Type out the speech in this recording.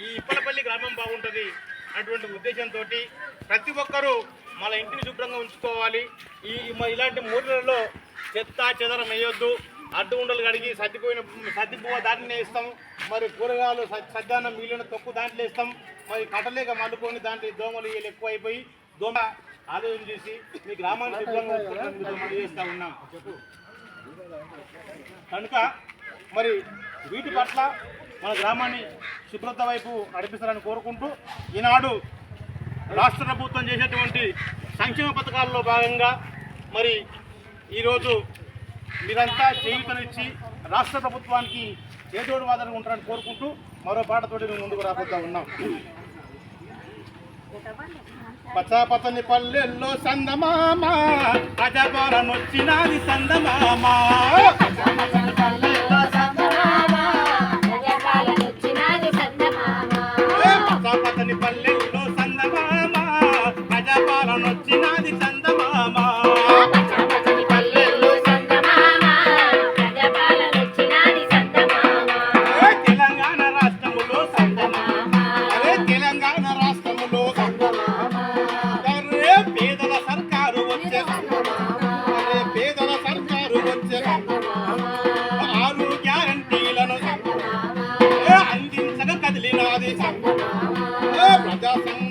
ఈ ఇప్పటిపల్లి గ్రామం బాగుంటుంది అటువంటి ఉద్దేశంతో ప్రతి ఒక్కరూ మన ఇంటిని శుభ్రంగా ఉంచుకోవాలి. ఈ మ- ఇలాంటి మూటలలో చెత్త చెదరం వేయొద్దు. అడ్డు ఉండలు కడిగి సర్దిపోయిన సర్దిపోవ దాంట్లోనే వేస్తాం. మరి కూరగాయలు సద్దానం మిగిలిన తొక్కు దాంట్లో వేస్తాం. మరి కట్టలేక మల్లుకొని దాంట్లో దోమలు ఇవి ఎక్కువ అయిపోయి దోమ ఆలోచన చేసి మీ గ్రామాన్ని శుభ్రంగా ఉంచుకోవడానికి చేస్తూ ఉన్నాం. కనుక మరి వీటి పట్ల మన గ్రామాన్ని శుభ్రత వైపు నడిపిస్తారని కోరుకుంటూ ఈనాడు రాష్ట్ర ప్రభుత్వం చేసేటువంటి సంక్షేమ పథకాల్లో భాగంగా మరి ఈరోజు మీరంతా చేయూతనిచ్చి రాష్ట్ర ప్రభుత్వానికి చేదోడు వాదనగా ఉంటారని కోరుకుంటూ మరో పాటతోటి మేము ముందుకు రాబోతా ఉన్నాం. పచ్చ పచ్చని పల్లెల్లో సందమామ అజగోరనొచ్చినాది సందమామ. చెవులో సందమామ గజపాలనొచ్చినది సందమామ తెలంగాణ రాష్ట్రములో సందమామ తెలంగాణ రాష్ట్రములో సందమామ సర్కారు వచ్చే సందమామ సర్కారు వచ్చే సందమామ ఆరు గ్యారంటీలను సందమామ అందించక కదిలినది సందమామ ಸಂಗ